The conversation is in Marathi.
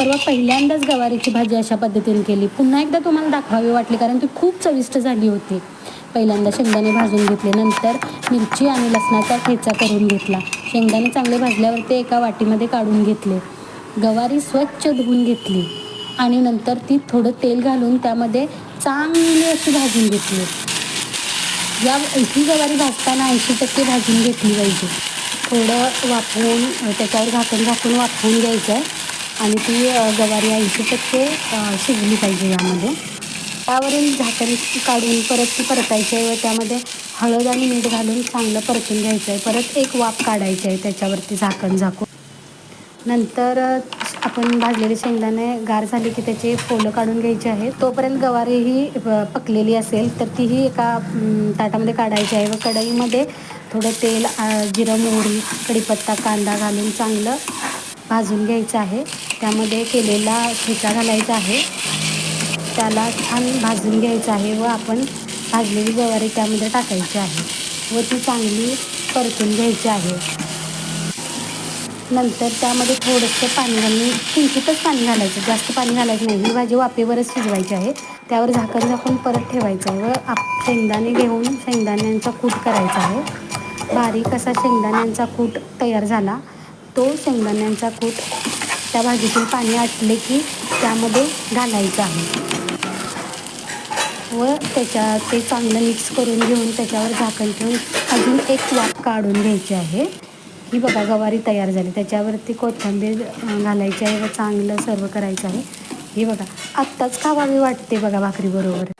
परवा पहिल्यांदाच गवारीची भाजी अशा पद्धतीने केली. पुन्हा एकदा तुम्हाला दाखवावी वाटली कारण ती खूप चविष्ट झाली होती. पहिल्यांदा शेंगदाणे भाजून घेतले नंतर मिरची आणि लसणाचा ठेचा करून घेतला. शेंगदाणे चांगले भाजल्यावर ते एका वाटीमध्ये काढून घेतले. गवारी स्वच्छ धुवून घेतली आणि नंतर ती थोडं तेल घालून त्यामध्ये चांगली अशी भाजून घेतली. या ही गवारी भाजताना ऐंशी टक्के भाजून घेतली पाहिजे. थोडं वाफवून त्याच्यावर घाकून झाकून वाफवून घ्यायचं आहे. आणि ती गवारी ऐंशी टक्के शिजली पाहिजे यामध्ये. त्यावरून झाकण काढून परत ती परतायची आहे व त्यामध्ये हळद आणि मीठ घालून चांगलं परतून घ्यायचं आहे परत एक वाफ काढायची आहे त्याच्यावरती झाकण झाकून. नंतर आपण भाजलेले शेंगदाणे गार झाले की त्याचे फोलं काढून घ्यायचे आहे. तोपर्यंत गवारी ही पकलेली असेल तर तीही एका ताटामध्ये काढायची आहे व कढईमध्ये थोडं तेल जिरं मोहरी कढीपत्ता कांदा घालून चांगलं भाजून घ्यायचं आहे. त्यामध्ये केलेला ठेचा घालायचा आहे. त्याला छान भाजून घ्यायचं आहे व आपण भाजलेली गवारी त्यामध्ये टाकायची आहे व ती चांगली परतून घ्यायची आहे. नंतर त्यामध्ये थोडंसं पाणी घालून किंचितच पाणी घालायचं जास्त पाणी घालायचं नाही. ही भाजी वाफेवरच शिजवायची आहे. त्यावर झाकण झाकून परत ठेवायचं आहे व आप शेंगदाणे घेऊन शेंगदाण्यांचा कूट करायचा आहे. बारीक असा शेंगदाण्यांचा कूट तयार झाला. तो शेंगदाण्यांचा कूट त्या भाजीतून पाणी आटले की त्यामध्ये घालायचं आहे. व त्याच्या ते चांगलं मिक्स करून घेऊन त्याच्यावर झाकण ठेवून अजून एक वाफ काढून घ्यायची आहे. ही बघा गवारी तयार झाली. त्याच्यावरती कोथिंबीर घालायची आहे व चांगलं सर्व करायचं आहे. ही बघा आत्ताच खावावी वाटते बघा भाकरीबरोबर